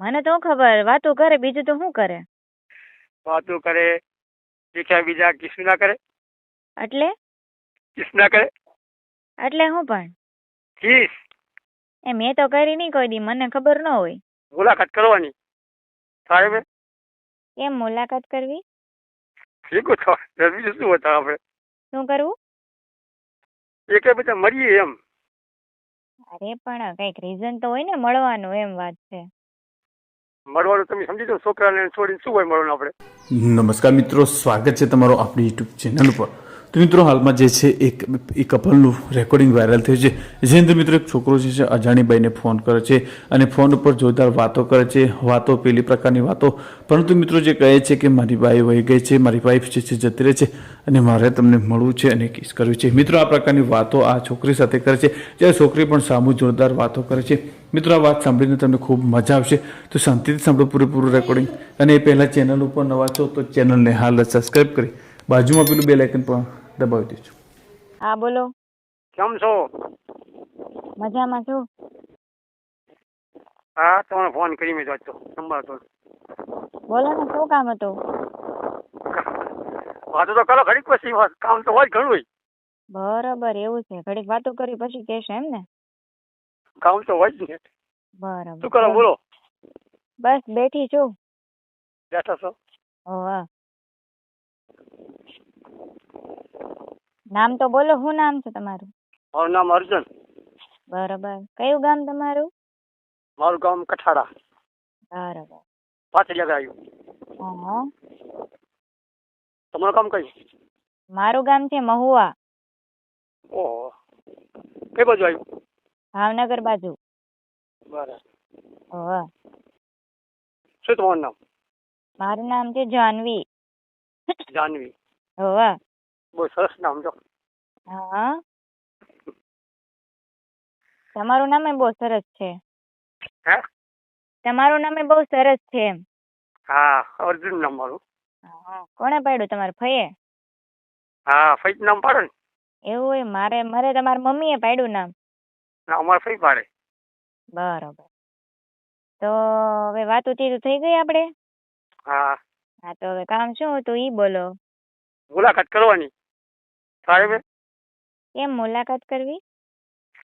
મને તો ખબર વાતો કરે બીજું તો શું કરે? વાતો કરે દેખ્યા બીજા કિસ ના કરે. એટલે? કિસ ના કરે. એટલે હું પણ? કિસ એ મેં તો કરી નહીં કોઈ દી મને ખબર ન હોય. મુલાકાત કરવાની. થાય મેં કેમ મુલાકાત કરવી? શીખું છો? બીજું શું હતા આપણે? શું કરવું? એકે બધા મળીએ એમ. અરે પણ કંઈક રીઝન તો હોય ને મળવાનું એમ વાત છે. મળવાનું તમે સમજી દો છોકરાને છોડીને શું હોય મળવાનું આપણે? નમસ્કાર મિત્રો, સ્વાગત છે તમારો આપણી યુટ્યુબ ચેનલ ઉપર તો મિત્રો, હાલમાં જે છે, એક, એ કપલનું રેકોર્ડિંગ વાયરલ થયું છે. જે અંદર મિત્રો, એક છોકરો જે છે અજાણી બાઈને ફોન કરે છે અને ફોન ઉપર જોરદાર વાતો કરે છે. વાતો પેલી પ્રકારની વાતો. પરંતુ મિત્રો, જે કહે છે કે મારી બાઈ વહી ગઈ છે, મારી વાઈફ જે છે, જતી રહે છે અને મારે તમને મળવું છે અને કિસ કરવી છે. મિત્રો, આ પ્રકારની વાતો આ છોકરી સાથે કરે છે. જ્યારે છોકરી પણ સામું જોરદાર વાતો કરે છે. મિત્રો આ વાત સાંભળીને તમને ખૂબ મજા આવશે. તો શાંતિથી સાંભળો પૂરેપૂરું રેકોર્ડિંગ અને એ પહેલાં ચેનલ ઉપર નવા છો તો ચેનલને હાલ જ સબસ્ક્રાઈબ કરી. બાજુમાં પેલું બે લાઇકન પણ દબાવી દેજો. હા બોલો. કેમ છો? મજામાં છું. હા તમને ફોન કરી મેં તો નંબર તો બોલો ને શું કામ હતું? વાતો તો કરો ઘડીક પછી. કામ તો હોય ઘણું બરાબર એવું છે. ઘડીક વાતો કરી પછી કહેશે એમ ને? કામ તો હોય જ ને. બરાબર. શું કરો બોલો. બસ બેઠી છું. બેઠા છો? નામ તો બોલો શું નામ છે તમારું? મારું નામ અર્જુન. બરાબર. કયું ગામ તમારું? મારું ગામ કઠાડા બરાબર. પાછળ આવ્યું હા. તમારું ગામ કયું? મારું ગામ છે મહુવા. ઓહો. કઈ બાજુ આવ્યું? ભાવનગર બાજુ. બરાબર. હોવે શું તમારું નામ? મારું નામ છે જાનવી. જાનવી. હોવે બહુ સરસ નામ જો હા. તમારું નામે બહુ સરસ છે. હે? તમારું એ બહુ સરસ છે એમ. હા અર્જુન નામ મારું. હા કોણે પાડ્યું તમારે ફઈએ? હા ફઈ નામ પાડો ને. એવું હોય મારે મારે તમારી મમ્મીએ પાડ્યું નામ. ના અમારે ફઈ પાડે. બરોબર. તો હવે વાતો ચીતું થઈ ગઈ આપણે હા. હા તો હવે કામ શું હતું? ઈ બોલો. મુલાકાત કરવાની. મેં કેમ મુલાકાત કરવી?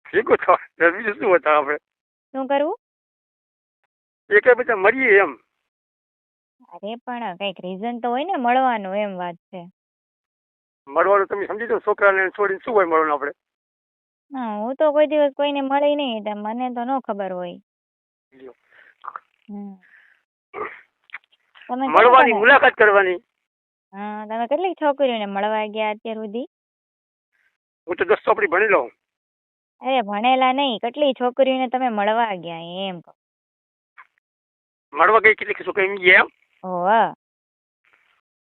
શીખું છો? બીજું શું હતા આપણે શું કરવું? એકે બધા મળીએ એમ. અરે પણ કંઈક રીઝન તો હોય ને મળવાનું એમ વાત છે. મળવાનું તમે સમજી દો છોકરાને છોડીને શું હોય મળવાનું આપણે હા હું તો કોઈ દિવસ કોઈને મળી નહીં એટલે મને તો ન ખબર હોય. હમ. તમે મળવાની કેટલા- મુલાકાત કરવાની. હા તમે કેટલી છોકરીઓને મળવા ગયા અત્યાર સુધી? હું તો દસ ચોપડી ભણી લઉં. અરે ભણેલા નહીં કેટલી છોકરીઓને તમે મળવા ગયા એમ કહું. મળવા ગઈ કેટલી છોકરી એમ ગયા હોવે.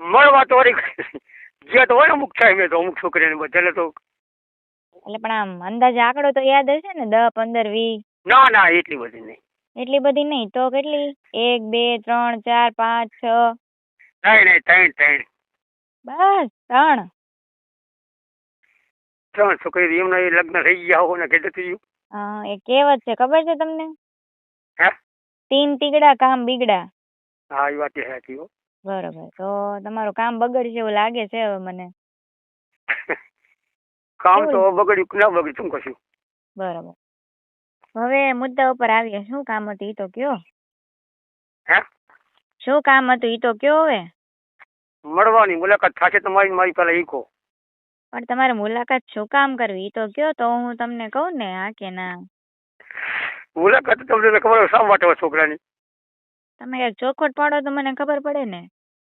મળવા તો વળી ગયા તો હોય ને અમુક થાય મેં તો અમુક છોકરીને બધાને તો એટલે પણ આમ અંદાજે આંકડો તો યાદ હશે ને દસ પંદર વીસ? ના ના એટલી બધી નહીં. એટલી બધી નહીં? તો કેટલી? એક બે ત્રણ ચાર પાંચ છ? નહીં ત્રણ ત્રણ. બસ ત્રણ. ત્રણ છોકરી એમના એ લગ્ન થઈ ગયા હોય ને કેટલું થયું? હા એ કહેવત છે ખબર છે તમને? તીન તીગડા કામ બીગડા. હા એ વાત સાચી હો. બરોબર. તો તમારું કામ બગડશે એવું લાગે છે હવે મને. કામ તો બગડ્યું કે ના બગડ્યું શું કશું? બરાબર. હવે મુદ્દા ઉપર આવીએ. શું કામ હતું ઈ તો કયો? હે? શું કામ હતું ઈ તો કયો હવે? મળવાની મુલાકાત થશે તમારી મારી પહેલા ઈકો. પણ તમારે મુલાકાત શું કામ કરવી? ઈ તો કયો તો હું તમને કહું ને હા કે ના? મુલાકાત તો તમને ખબર શા માટે હોય છોકરાની. તમે એક ચોખવટ પાડો તો મને ખબર પડે ને.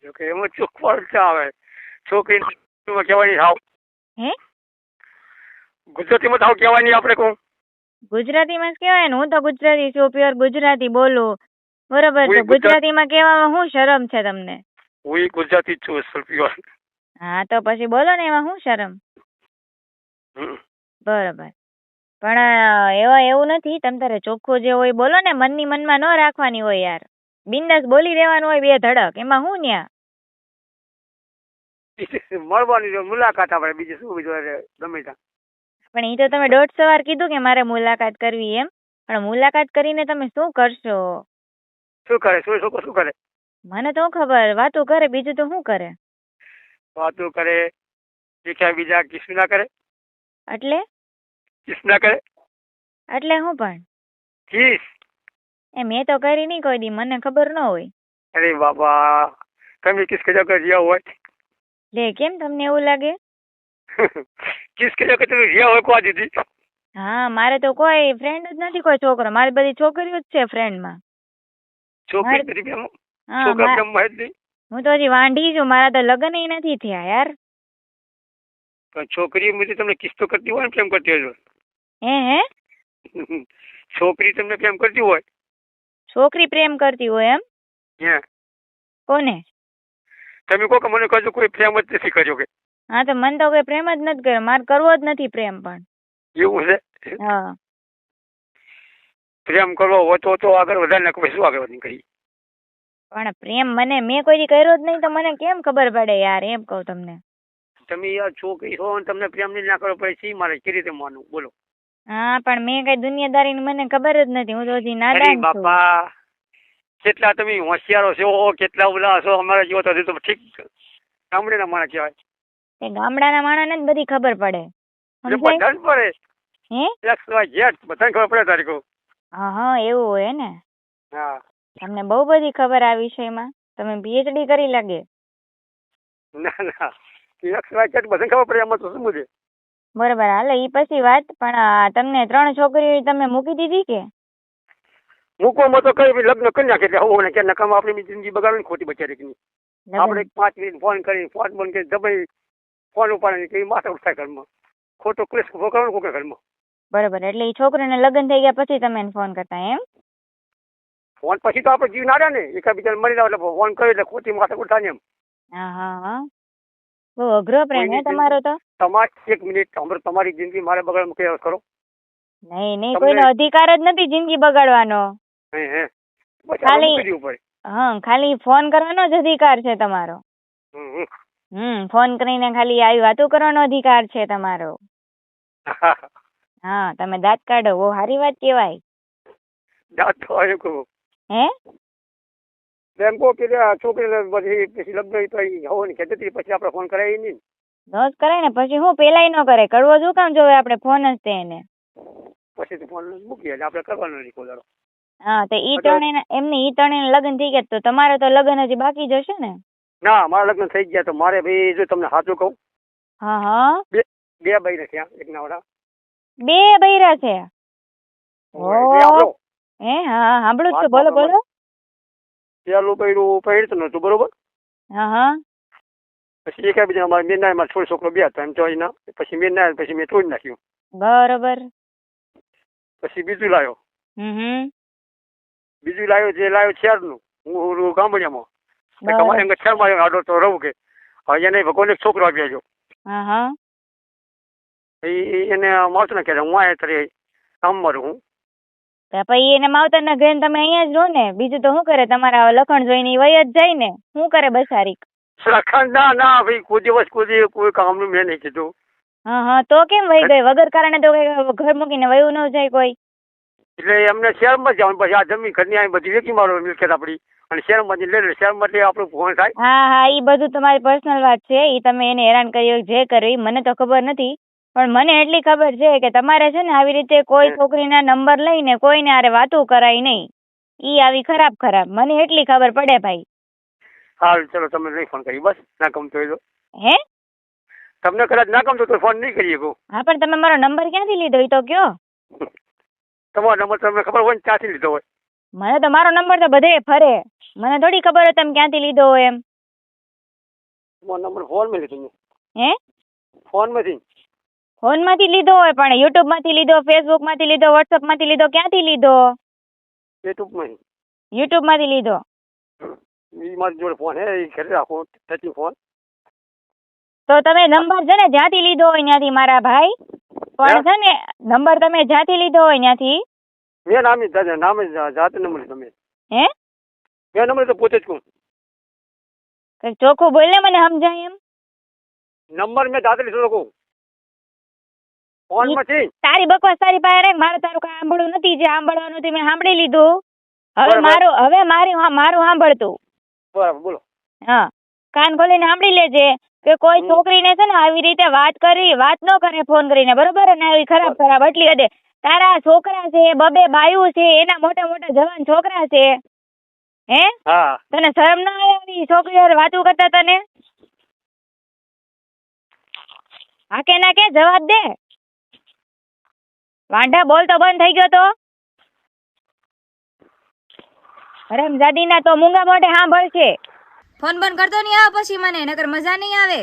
જો કે એમાં ચોખવટ આવે. છોકરીને કહેવાની હાવ હે? ગુજરાતીમાં તો કહેવાય નહીં આપણે કહું ગુજરાતીમાં જ કહેવાય ને હું તો ગુજરાતી છું પ્યોર ગુજરાતી બોલું. બરોબર છે ગુજરાતીમાં કહેવામાં શું શરમ છે તમને? હું ગુજરાતી છું છું પ્યોર હા તો પછી બોલો ને એમાં શું શરમ? બરોબર. પણ એવા એવું નથી તમ તારે ચોખ્ખું જે હોય બોલો ને મનની મનમાં ન રાખવાની હોય યાર. બિંદાસ બોલી દેવાનું હોય બે ધડક એમાં શું ન્યા? મળવાની મુલાકાત આપણે બીજું શું બીજું ગમે ત્યાં. પણ એ તો તમે દોઢસો વાર કીધું કે મારે મુલાકાત કરવી એમ. પણ મુલાકાત કરીને તમે શું કરશો? શું કરે? શું શું શું કરે? મને તો શું ખબર. વાતો કરે બીજું તો શું કરે? વાતો કરે બીજા બીજા કિસ ના કરે? એટલે? કિસ ના કરે? એટલે હું પણ? કિસ? એ મેં તો કરી નહીં કોઈ દી. મને ખબર ન હોય. અરે બાબા! તમે કિસ કર્યો કે રહ્યા હોય. લે કેમ તમને એવું લાગે? કિસ કર્યો કે તમે રહ્યા હોય કો દીધી હા મારે તો કોઈ ફ્રેન્ડ જ નથી કોઈ છોકરો મારી બધી છોકરીઓ જ છે ફ્રેન્ડમાં છોકરી મારે- બધી પ્રેમ હા છોકરા મા- પ્રેમમાં જ નહીં હું તો હજી વાંઢી છું મારા તો લગ્ન નથી થયા યાર. પણ છોકરી મુજબ તમને કિસ તો કરતી હોય ને પ્રેમ કરતી હોય હે હે? છોકરી તમને પ્રેમ કરતી હોય? છોકરી પ્રેમ કરતી હોય એમ? હે. કોને? તમે કહો કે મને કહેજો કોઈ પ્રેમ જ નથી કર્યો કે. હા તો મને તો કોઈ પ્રેમ જ નથી કર્યો. મારે કરવો જ નથી પ્રેમ પણ. એવું છે? હા. પ્રેમ કરવો હોય તો તો આગળ વધારે નાખો શું આગળ નીકળી પણ પ્રેમ મને મેં કોઈ કર્યો જ નહીં તો મને કેમ ખબર પડે યાર? એમ કહું તમને. તમે યાર છોકરી છો અને તમને પ્રેમ નહીં ના કરો પછી મારે કેવી રીતે માનવું? બોલો. હા પણ મેં કઈ દુનિયાદારી મને ખબર જ નથી. હું તો હજી નાદાન છું. બાપા કેટલા તમે હોશિયારો છો કેટલા ઓલા છો. અમારા જેવો તો ઠીક તો ઠીક ગામડેના માણસ કહેવાય તે ગામડાના માણસને જ બધી ખબર પડે. એટલે સમજાય? બધાને પડે હે? એક્સ વાય ઝેડ બધાને ખબર પડે તારીખો હા હા એવું હોય ને. હા. તમને બહુ બધી ખબર આ વિષયમાં તમે પીએચડી કરી લાગે. ના ના. એક્સ વાય ઝેડ બધાને ખબર પડે એમાં તો શું છે? બરોબર હાલે ઈ પછી વાત પણ આ તમને ત્રણ છોકરીઓ તમે મૂકી દીધી કે? મૂકવામાં તો કઈ બી લગ્ન કરી નાખે એટલે હું કે નકામ આપણી બી જિંદગી બગાડવાની ખોટી બચારી ની લગ્ન- આપણે પાંચ મિનિટ ફોન કરી ફોન બંધ કરી દબાઈ ફોન ઉપાડે કે માથા ઉઠાય ઘરમાં. ખોટો ક્લેશ ઊભો કરવાનો કોકે ઘરમાં? બરાબર એટલે એ છોકરીને લગ્ન થઈ ગયા પછી તમે ફોન કરતા એમ? ફોન પછી તો આપણે જીવ ના ને એકબીજાને મળી જાવ એટલે ફોન કર્યો એટલે ખોટી માથા ઉઠાય એમ. હા હા હા. બહુ અઘરો પ્રેમ હે તમારો તો. તમારી એક મિનિટ હમણાં તમારી જિંદગી મારે બગાડ કઈ કરો. નહીં નહીં કોઈનો અધિકાર જ નથી જિંદગી બગાડવાનો. ખાલી- મૂકી હા ખાલી ફોન કરવાનો જ અધિકાર છે તમારો. હમ, ફોન કરીને ખાલી આવી વાતો કરવાનો અધિકાર છે તમારો. હા તમે દાંત કાઢો બહુ સારી વાત કહેવાય. દાંત હે? એમ કહો કે છોકરીને પછી પછી લગ્ન તો હવો ને ખેતી પછી આપણે ફોન કરાવી નહીં રોજ કરે ને પછી હું પેલાય ન કરે કરવો શું કામ જોવે આપણે ફોન જ તે એને પછી તો ફોન મૂકીએ એટલે આપણે કરવાનો નહીં કોઈ હા તો ઈ. ત્રણેય એમને ઈ ત્રણેય લગ્ન થઈ ગયા તો તમારે તો લગ્ન હજી બાકી જ હશે ને? ના મારા લગ્ન થઈ ગયા તો મારે ભાઈ જો તમને સાચું કહું. હા હા. બે ભાઈ નથી આ એક નવરા. બે બૈરા છે? હે હા સાંભળું છું. બોલો બોલો. પેલું બૈરું પહેરતું નતું બરોબર? હા હા. પછી એક બીજા અમારા મેના માં છોડ છોકરો બે હતા એમ તો એના પછી મેના પછી મેં તોડી નાખ્યું. બરોબર. પછી બીજું લાવ્યો હમ બીજું લાવ્યો જે લાવ્યો શહેરનું હું ગામડિયામાં. બરાબર. તમારે અંગત આડો તો રહું કે. હવે એને ભગવાન એક છોકરો આપી એ એને માવતર કે હું આ તારે કામ મારું હું. પછી એને માવતરના ઘરે તમે અહીંયા જ રહો ને. બીજું તો શું કરે? તમારા લખણ જોઈને વય જ જાય ને. શું કરે બસારી લખણ ના ના ભાઈ કોઈ દિવસ કોઈ કોઈ કામ કામનું મેં નહીં કીધું. હા હા તો કેમ વહી ગઈ? વગર કારણે તો ઘર મૂકીને વયું ન જાય કોઈ. એટલે એમને શહેરમાં જવાનું. પછી આ જમીન ઘરની આ બધી વેચી મારો મિલકત આપણી અને શહેરમાંથી લઈ લે એટલે આપણું ફોન થાય હા હા ઈ બધું તમારી પર્સનલ વાત છે. એ તમે એને હેરાન કર્યો જે કર્યું મને તો ખબર નથી. પણ મને એટલી ખબર છે કે તમારે છે ને આવી રીતે કોઈ છોકરીના નંબર લઈને કોઈને હારે વાતો કરાય નહીં. ઈ આવી ખરાબ ખરાબ. મને એટલી ખબર પડે ભાઈ. હાલ ચલો તમે નહીં ફોન કરી બસ. ના ગમતો તો. હે? તમને કદાચ ના ગમતો તો ફોન નહીં કરીએ કહું. હા પણ તમે મારો નંબર ક્યાંથી લીધો? એ તો કયો. તમારો નંબર તમને ખબર હોય ને ત્યાંથી લીધો હોય. મને તો મારો નંબર તો બધે ફરે. મને થોડી ખબર હોય તમે ક્યાંથી લીધો હોય એમ. મારો નંબર ફોનમાં લીધો. હે? ફોનમાંથી ફોનમાંથી. ફોનમાંથી લીધો હોય પણ યુટ્યુબમાંથી લીધો ફેસબુકમાંથી લીધો વોટ્સઅપમાંથી લીધો ક્યાંથી લીધો? યુટ્યુબમાં યુટ્યુબમાંથી લીધો. ઈ મારી જોડે ફોન હે ઈ ઘરે રાખો ટચિંગ ફોન. તો તમે નંબર છે ને જ્યાંથી લીધો હોય ત્યાંથી મારા ભાઈ? પણ છે ને નંબર તમે જ્યાંથી લીધો હોય ત્યાંથી? મેં નામ નામ જ જાતે નંબર તમે હે? મેં નંબર તો પોતે જ કહું. ચોખ્ખું બોલ ને મને સમજાય એમ? નંબર મેં જાતે લીધો કહું. ફોનમાંથી તારી બકવાસ તારી પાસે રે મારે તારું કઈ સાંભળવું નથી જે સાંભળવાનું તે મેં સાંભળી લીધું. હવે. મારું હવે મારી હા- મારું સાંભળતું. બરાબર બોલો. હા. કાન ખોલીને સાંભળી લેજે કે કોઈ. છોકરીને છે ને આવી રીતે વાત કરી વાત ન કરે ફોન કરીને બરોબર? અને આવી ખરાબ ખરાબ એટલી હદે તારા છોકરા છે બબે બાયુ છે એના મોટા મોટા જવાન છોકરા છે. હે? હા. તને શરમ ના આવે આવી છોકરીઓ હારે વાતું કરતા તને? હા કે ના કે જવાબ દે. વાંઢા બોલ તો બંધ થઈ ગયો તો. હરામજાદીના તો મૂંગા મોઢે સાંભળશે ફોન બંધ કરતો નહીં આવે પછી મને નકર મજા નહીં આવે.